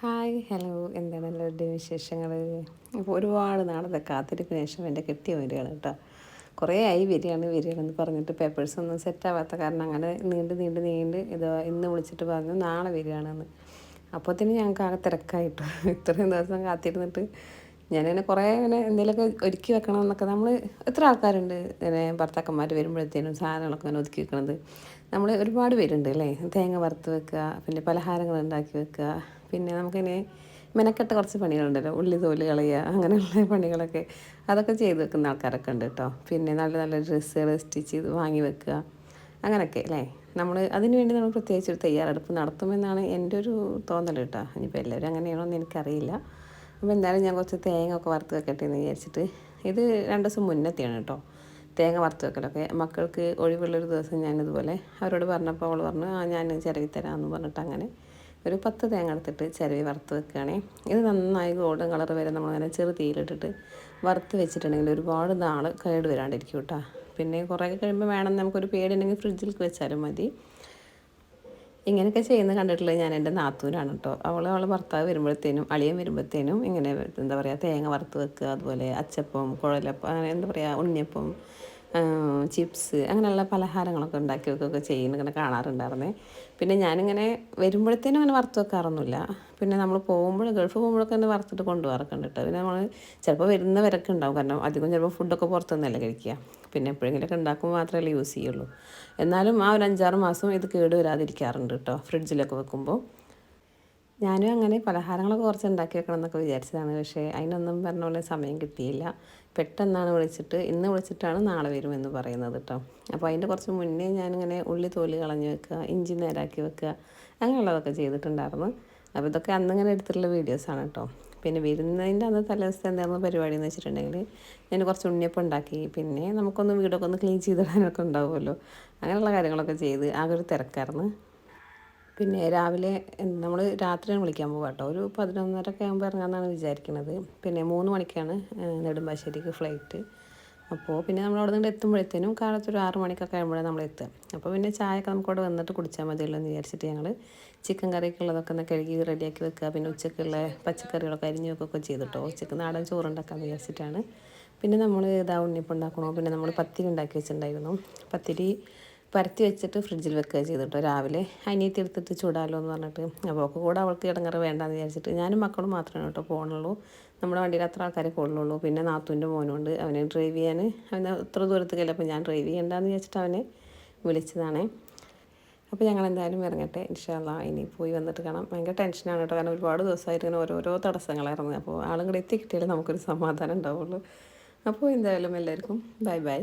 Hi hello എന്താണ് എല്ലാവരുടെയും വിശേഷങ്ങൾ അപ്പോൾ ഒരുപാട് നാളത്തെ കാത്തിരിപ്പിന് ശേഷം എന്റെ കിട്ടിയ വരികയാണ് കേട്ടോ. കുറേ ആയി വരികയാണ് വരികയാണെന്ന് പറഞ്ഞിട്ട് പേപ്പേഴ്സ് ഒന്നും സെറ്റ് ആവാത്ത കാരണം അങ്ങനെ നീണ്ട് നീണ്ട് നീണ്ട് ഇത് ഇന്ന് വിളിച്ചിട്ട് പറഞ്ഞു നാളെ വരികയാണെന്ന്. അപ്പോഴത്തേന് ഞങ്ങൾക്ക് ആകെ തിരക്കായിട്ട്. ഇത്രയും ദിവസം കാത്തിരുന്നിട്ട് ഞാനിങ്ങനെ കുറേ ഇങ്ങനെ എന്തെങ്കിലുമൊക്കെ ഒരുക്കി വെക്കണം എന്നൊക്കെ. നമ്മൾ എത്ര ആൾക്കാരുണ്ട്? ഇങ്ങനെ ഭർത്താക്കന്മാർ വരുമ്പോഴത്തേനും സാധനങ്ങളൊക്കെ ഇങ്ങനെ ഒതുക്കി വെക്കണത്. നമ്മൾ ഒരുപാട് പേരുണ്ട് അല്ലേ? തേങ്ങ വറുത്ത് വെക്കുക പിന്നെ പലഹാരങ്ങൾ ഉണ്ടാക്കി വെക്കുക പിന്നെ നമുക്കിങ്ങനെ മെനക്കെട്ട കുറച്ച് പണികളുണ്ടല്ലോ. ഉള്ളി തോൽ കളയുക അങ്ങനെയുള്ള പണികളൊക്കെ അതൊക്കെ ചെയ്ത് വെക്കുന്ന ആൾക്കാരൊക്കെ ഉണ്ട് കേട്ടോ. പിന്നെ നല്ല നല്ല ഡ്രസ്സുകൾ സ്റ്റിച്ച് ചെയ്ത് വാങ്ങി വെക്കുക അങ്ങനെയൊക്കെ അല്ലേ? നമ്മൾ അതിനുവേണ്ടി നമ്മൾ പ്രത്യേകിച്ച് ഒരു തയ്യാറെടുപ്പ് നടത്തുമെന്നാണ് എന്റെ ഒരു തോന്നൽ കേട്ടോ. ഇനിയിപ്പോൾ എല്ലാവരും അങ്ങനെയാണോ എന്ന് എനിക്കറിയില്ല. അപ്പോൾ എന്തായാലും ഞാൻ കുറച്ച് തേങ്ങ ഒക്കെ വറുത്ത് വെക്കട്ടെ എന്ന് വിചാരിച്ചിട്ട് ഇത് രണ്ട് ദിവസം മുന്നത്തെയാണ് കേട്ടോ. തേങ്ങ വറുത്ത് വെക്കലൊക്കെ. മക്കൾക്ക് ഒഴിവുള്ളൊരു ദിവസം ഞാനിതുപോലെ അവരോട് പറഞ്ഞപ്പോൾ അവൾ പറഞ്ഞു ആ ഞാൻ ചിരകി തരാമെന്ന് പറഞ്ഞിട്ട് അങ്ങനെ ഒരു പത്ത് തേങ്ങ എടുത്തിട്ട് ചിരവി വറുത്ത് വെക്കുകയാണേ. ഇത് നന്നായി ഗോൾഡൻ കളർ വരെ നമ്മളങ്ങനെ ചെറു തീയിലിട്ടിട്ട് വറുത്ത് വെച്ചിട്ടുണ്ടെങ്കിൽ ഒരുപാട് നാൾ കേട് വരാണ്ടിരിക്കും കേട്ടോ. പിന്നെ കുറേ കഴിയുമ്പോൾ വേണം നമുക്കൊരു പേടിയുണ്ടെങ്കിൽ ഫ്രിഡ്ജിൽ വെച്ചാലും മതി. ഇങ്ങനെയൊക്കെ ചെയ്യുന്ന കണ്ടിട്ടുള്ളത് ഞാൻ എന്റെ നാത്തൂനാണ് കേട്ടോ. അവൾ അവൾ ഭർത്താവ് വരുമ്പോഴത്തേനും അളിയൻ വരുമ്പോഴത്തേനും ഇങ്ങനെ എന്താ പറയുക തേങ്ങ വറുത്ത് വെക്കുക അതുപോലെ അച്ചപ്പം കുഴലപ്പം അങ്ങനെ എന്താ പറയുക ഉണ്ണിയപ്പം ചിപ്സ് അങ്ങനെയുള്ള പലഹാരങ്ങളൊക്കെ ഉണ്ടാക്കി വെക്കുകയൊക്കെ ചെയ്യുന്ന ഇങ്ങനെ കാണാറുണ്ടായിരുന്നേ. പിന്നെ ഞാനിങ്ങനെ വരുമ്പോഴത്തേനും അങ്ങനെ വറുത്ത് വെക്കാറൊന്നുമില്ല. പിന്നെ നമ്മൾ പോകുമ്പോൾ ഗൾഫ് പോകുമ്പോഴൊക്കെ തന്നെ വറുത്തിട്ട് കൊണ്ടുപോകാറൊക്കെ ഉണ്ട് കേട്ടോ. പിന്നെ നമ്മൾ ചിലപ്പോൾ വരുന്നവരൊക്കെ ഉണ്ടാവും. കാരണം അധികം ചിലപ്പോൾ ഫുഡൊക്കെ പുറത്തുനിന്നല്ലേ കഴിക്കുക. പിന്നെ എപ്പോഴെങ്കിലുമൊക്കെ ഉണ്ടാക്കുമ്പോൾ മാത്രമല്ലേ യൂസ് ചെയ്യുള്ളൂ. എന്നാലും ആ ഒരു അഞ്ചാറ് മാസം ഇത് കേട് വരാതിരിക്കാറുണ്ട് കേട്ടോ. ഫ്രിഡ്ജിലൊക്കെ വെക്കുമ്പോൾ. ഞാനും അങ്ങനെ പലഹാരങ്ങളൊക്കെ കുറച്ച് ഉണ്ടാക്കി വെക്കണം എന്നൊക്കെ വിചാരിച്ചതാണ്. പക്ഷേ അതിനൊന്നും പറഞ്ഞ സമയം കിട്ടിയില്ല. പെട്ടെന്നാണ് വിളിച്ചിട്ട് ഇന്ന് വിളിച്ചിട്ടാണ് നാളെ വരുമെന്ന് പറയുന്നത് കേട്ടോ അപ്പോൾ അതിന്റെ കുറച്ച് മുന്നേ ഞാനിങ്ങനെ ഉള്ളി തോലി കളഞ്ഞ് വെക്കുക ഇഞ്ചി നേരാക്കി വെക്കുക അങ്ങനെയുള്ളതൊക്കെ ചെയ്തിട്ടുണ്ടായിരുന്നു. അപ്പോൾ ഇതൊക്കെ അന്നിങ്ങനെ എടുത്തിട്ടുള്ള വീഡിയോസാണ് കേട്ടോ പിന്നെ വരുന്നതിന്റെ അന്ന് തലേദിവസത്തെ എന്തായിരുന്നു പരിപാടി എന്ന് വെച്ചിട്ടുണ്ടെങ്കിൽ ഞാൻ കുറച്ച് ഉണ്ണിയപ്പം ഉണ്ടാക്കി. പിന്നെ നമുക്കൊന്ന് വീടൊക്കെ ഒന്ന് ക്ലീൻ ചെയ്തിടാനൊക്കെ ഉണ്ടാവുമല്ലോ. അങ്ങനെയുള്ള കാര്യങ്ങളൊക്കെ ചെയ്ത് ആകെ ഒരു തിരക്കായിരുന്നു. പിന്നെ രാവിലെ നമ്മൾ രാത്രിയാണ് വിളിക്കാൻ പോകുക കേട്ടോ. ഒരു പതിനൊന്നരക്കെ ആകുമ്പോൾ ഇറങ്ങാമെന്നാണ് വിചാരിക്കുന്നത് പിന്നെ മൂന്ന് മണിക്കാണ് നെടുമ്പാശ്ശേരിക്ക് ഫ്ലൈറ്റ്. അപ്പോൾ പിന്നെ നമ്മൾ അവിടെ നിന്ന് എത്തുമ്പോഴത്തേനും കാലത്ത് ഒരു ആറ് മണിക്കൊക്കെ ആകുമ്പോഴാണ് നമ്മൾ എത്തുക. അപ്പോൾ പിന്നെ ചായയൊക്കെ നമുക്ക് അവിടെ വന്നിട്ട് കുടിച്ചാൽ മതിയല്ലോ എന്ന് വിചാരിച്ചിട്ട് ഞങ്ങൾ ചിക്കൻ കറിയൊക്കെ ഉള്ളതൊക്കെ ഒന്ന് കഴുകി റെഡിയാക്കി വെക്കുക. പിന്നെ ഉച്ചക്കുള്ള പച്ചക്കറികളൊക്കെ അരിഞ്ഞ് വെക്കുകയൊക്കെ ചെയ്തിട്ടോ ഉച്ചയ്ക്ക് നാടൻ ചോറുണ്ടാക്കാമെന്ന് വിചാരിച്ചിട്ടാണ്. പിന്നെ നമ്മൾ ഇതാ ഉണ്ണിപ്പം ഉണ്ടാക്കണോ പിന്നെ നമ്മൾ പത്തിരി ഉണ്ടാക്കി വെച്ചിട്ടുണ്ടായിരുന്നു. പത്തിരി പരത്തി വെച്ചിട്ട് ഫ്രിഡ്ജിൽ വെക്കുക ചെയ്തിട്ടോ രാവിലെ. അനിയത്തി എടുത്തിട്ട് ചൂടാലോ എന്ന് പറഞ്ഞിട്ട്. അപ്പോൾ കൂടെ അവൾക്ക് ഇടങ്ങറ് വേണ്ടെന്ന് വിചാരിച്ചിട്ട് ഞാനും മക്കളും മാത്രമേ കേട്ടോ പോകണുള്ളൂ നമ്മുടെ വണ്ടിയിൽ അത്ര ആൾക്കാരെ പോകുള്ളൂ പിന്നെ നാത്തൂന്റെ മോനുണ്ട്. അവനെ ഡ്രൈവ് ചെയ്യാൻ അവന് ഇത്ര ദൂരത്തേക്കല്ല അപ്പോൾ ഞാൻ ഡ്രൈവ് ചെയ്യണ്ടെന്ന് വിചാരിച്ചിട്ട് അവനെ വിളിച്ചതാണ്. അപ്പോൾ ഞങ്ങൾ എന്തായാലും ഇറങ്ങട്ടെ ഇൻഷാല്ല ഇനി പോയി വന്നിട്ട് കാണാം. ഭയങ്കര ടെൻഷനാണ് കേട്ടോ. കാരണം ഒരുപാട് ദിവസമായിട്ട് ഇങ്ങനെ ഓരോരോ തടസ്സങ്ങളായിരുന്നു. അപ്പോൾ ആളും കൂടെ എത്തിക്കിട്ടിയാലേ നമുക്കൊരു സമാധാനം ഉണ്ടാവുള്ളൂ. അപ്പോൾ എന്തായാലും എല്ലാവർക്കും ബൈ ബൈ.